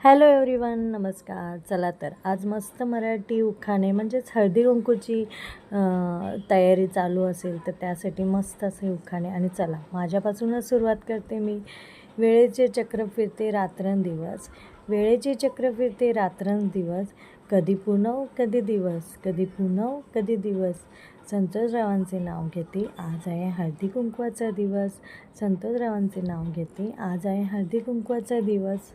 Hello everyone नमस्कार. चला तर आज मस्त मराठी उखाणे म्हणजेच हळदी कुंकूची तयारी चालू असेल तर त्यासाठी मस्त असे उखाणे. आणि चला माझ्यापासूनच सुरुवात करते मी. वेळेचे चक्र फिरते रात्रंदिवस. वेळेचे चक्र फिरते रात्रंदिवस. कधी पुनव कधी दिवस. कधी पुनव कधी दिवस. संतोषरावांचे नाव घेते आज आहे हळदी कुंकवाचा दिवस. संतोषरावांचे नाव घेते आज आहे हळदी कुंकवाचा दिवस.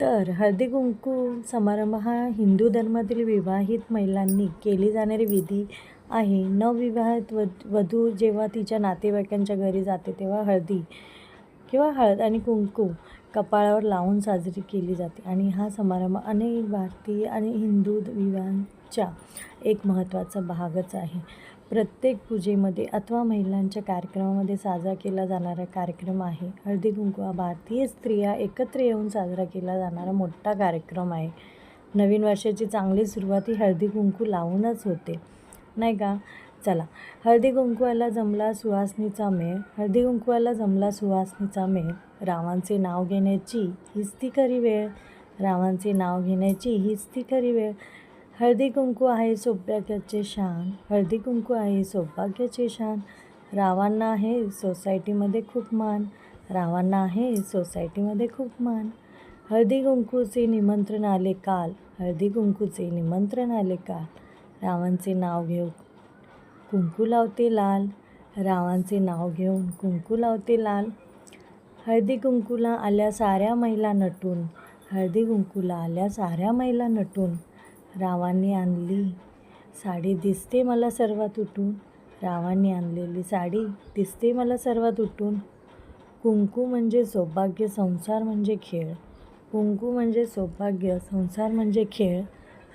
तर हळदी कुंकू समारंभ हा हिंदू धर्मातील विवाहित महिलांनी केली जाणारी विधी आहे. नवविवाहित व वधू जेव्हा तिच्या नातेवाईकांच्या घरी जाते तेव्हा हळदी किंवा हळद आणि कुंकू कपाळावर लावून साजरी केली जाते आणि हा समारंभ अनेक भारतीय आणि हिंदू विवाहांच्या एक महत्त्वाचा भागच आहे. प्रत्येक पूजेमध्ये अथवा महिलांच्या कार्यक्रमामध्ये साजरा केला जाणारा कार्यक्रम आहे. हळदी कुंकू हा भारतीय स्त्रिया एकत्र येऊन साजरा केला जाणारा मोठा कार्यक्रम आहे. नवीन वर्षाची चांगली सुरुवात ही हळदी कुंकू लावूनच होते. नाही का? चला. हळदी कुंकवाला जमला सुहासनीचा मेळ. हळदी कुंकवाला जमला सुहासनीचा मेळ. रावांचे नाव घेण्याची हीच ती खरी वेळ. रावांचे नाव घेण्याची हीच ती खरी वेळ. हळदी कुंकू आहे सौभाग्याचे शान. हळदी कुंकू आहे सौभाग्याचे शान. रावांना आहे सोसायटीमध्ये खूप मान. रावांना आहे सोसायटीमध्ये खूप मान. हळदी कुंकूचे निमंत्रण आले काल. हळदी कुंकूचे निमंत्रण आले काल. रावांचे नाव घेऊ कुंकू लावते लाल. रावांचे नाव घेऊन कुंकू लावते लाल. हळदी कुंकूला आल्या साऱ्या महिला नटून. हळदी कुंकूला आल्या साऱ्या महिला नटून. रावांनी आणली. साडी दिसते मला सर्वात उठून. रावांनी आणलेली साडी दिसते मला सर्वात उठून. कुंकू म्हणजे सौभाग्य संसार म्हणजे खेळ. कुंकू म्हणजे सौभाग्य संसार म्हणजे खेळ.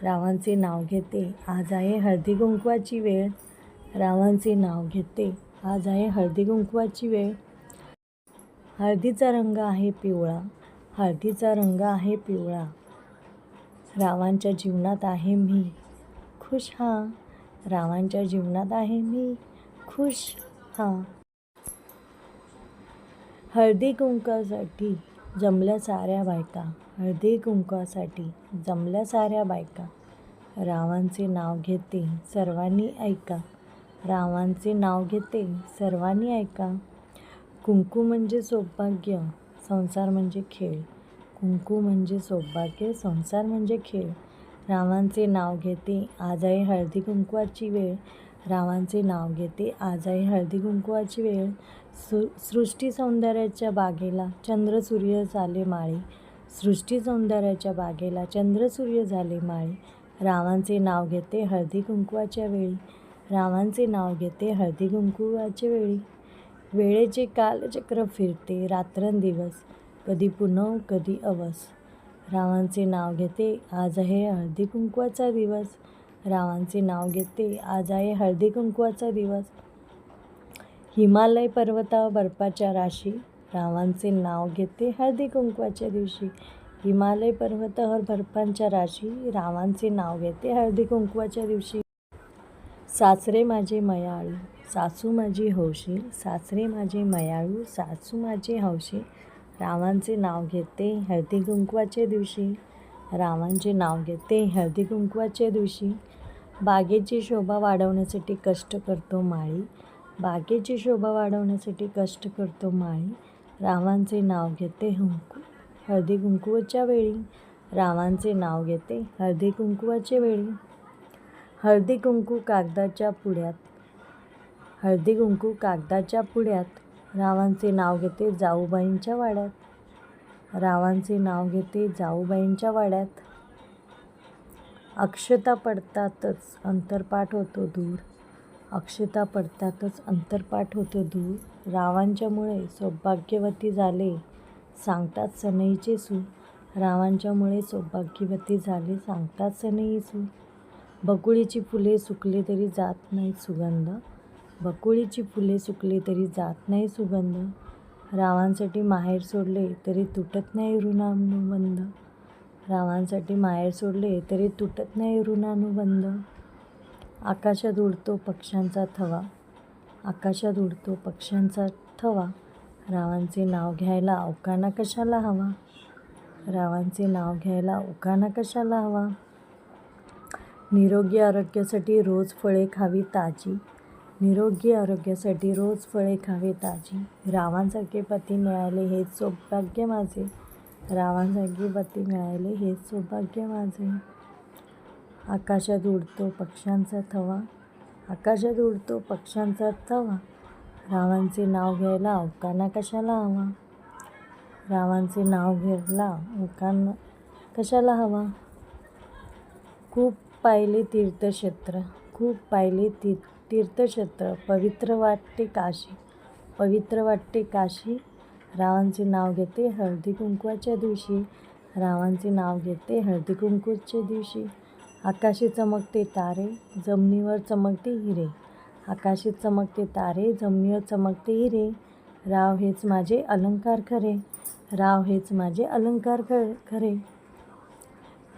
रावांचे नाव घेते आज आहे हळदी कुंकवाची वेळ. रावांचे नाव घेते आज आहे हळदी कुंकवाची वेळ. हळदीचा रंग आहे पिवळा. हळदीचा रंग आहे पिवळा. रावांच्या जीवनात आहे मी. खुश हा. रावांच्या जीवनात आहे मी. खुश हा. हळदी कुंकासाठी जमल्या साऱ्या बायका. हळदी कुंकासाठी जमल्या साऱ्या बायका. रावांचे नाव घेते सर्वांनी ऐका. रावांचे नाव घेते सर्वांनी ऐका. कुंकू म्हणजे सौभाग्य संसार म्हणजे खेळ. कुंकू म्हणजे सौभाग्य संसार म्हणजे खेळ. रावांचे नाव घेते आज आहे हळदी कुंकवाची वेळ. रावांचे नाव घेते आज आहे हळदी कुंकवाची वेळ. सु सृष्टी सौंदर्याच्या बागेला चंद्र सूर्य झाले माळी. सृष्टी सौंदर्याच्या बागेला चंद्र सूर्य झाले माळी. रावांचे नाव घेते हळदी कुंकवाच्या वेळी. रावांचे नाव घेते हळदी कुंकवाच्या वेळी. वेळेचे कालचक्र फिरते रात्रंदिवस. कधी पुनव कधी अवस. रावांचे नाव घेते आज आहे हळदी कुंकवाचा दिवस. रावांचे नाव घेते आज आहे हळदी कुंकवाचा दिवस. हिमालय पर्वतावर बर्फाच्या राशी. रावांचे नाव घेते हळदी कुंकवाच्या दिवशी. हिमालय पर्वतावर बर्फांच्या राशी. रावांचे नाव घेते हळदी कुंकवाच्या दिवशी. सासरे माझे मयाळू सासू माझी हौशी. सासरे माझे मयाळू सासू माझे हौशी. रावांचे नाव घेते हळदी कुंकवाच्या दिवशी. रावांचे नाव घेते हळदी कुंकवाच्या दिवशी. बागेची शोभा वाढवण्यासाठी कष्ट करतो माळी. बागेची शोभा वाढवण्यासाठी कष्ट करतो माळी. रावांचे नाव घेते हुंकू हळदी कुंकवाच्या वेळी. रावांचे नाव घेते हळदी कुंकवाच्या वेळी. हळदी कुंकू कागदाच्या पुड्यात हळदी कुंकू कागदाच्या पुड्यात रावांचे नाव घेते जाऊबाईंच्या वाड्यात. रावांचे नाव घेते जाऊबाईंच्या वाड्यात. अक्षता पडतातच अंतरपाठ होतो दूर. अक्षता पडतातच अंतरपाठ होतो दूर. रावांच्यामुळे सौभाग्यवती झाले सांगतात सनईचे सू रावांच्यामुळे सौभाग्यवती झाले सांगतात सनई सू बकुळीची फुले सुकली तरी जात नाही सुगंध. बकुळीची फुले सुकली तरी जात नाही सुगंध. रावांसाठी माहेर सोडले तरी तुटत नाही ऋणानुबंध. रावांसाठी माहेर सोडले तरी तुटत नाही ऋणानुबंध. आकाशात उडतो पक्ष्यांचा थवा. आकाशात उडतो पक्ष्यांचा थवा. रावांचे नाव घ्यायला अवकाना कशाला हवा? रावांचे नाव घ्यायला उकाना कशाला हवा? निरोगी आरोग्यासाठी रोज फळे खावी ताजी. निरोगी आरोग्यासाठी रोज फळे खावे ताजी. रावांसारखे पती मिळाले हेच सौभाग्य माझे. रावांसारखे पती मिळाले हेच सौभाग्य माझे. आकाशात उडतो पक्ष्यांचा थवा. आकाशात उडतो पक्ष्यांचा थवा. रावांचे नाव घ्यायला अवकाना कशाला हवा? रावांचे नाव घ्यायला अवकाना कशाला हवा? खूप पाहिले तीर्थक्षेत्र. खूप पाहिले ती तीर्थक्षेत्र पवित्र वाटते काशी पवित्र वाटते काशी रावांचे नाव घेते हळदी कुंकवाच्या दिवशी. रावांचे नाव घेते हळदी कुंकूच्या दिवशी. आकाशी चमकते तारे जमिनीवर चमकते हिरे. आकाशी चमकते तारे जमिनीवर चमकते हिरे. राव हेच माझे अलंकार खरे. राव हेच माझे अलंकार ख खरे.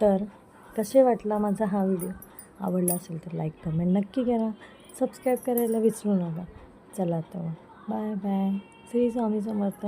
तर कसे वाटला माझा हा व्हिडिओ? आवडला असेल तर लाईक कमेंट नक्की करा. सबस्क्राईब करायला विसरू नका. चला तर बाय बाय. श्री स्वामी समर्थ.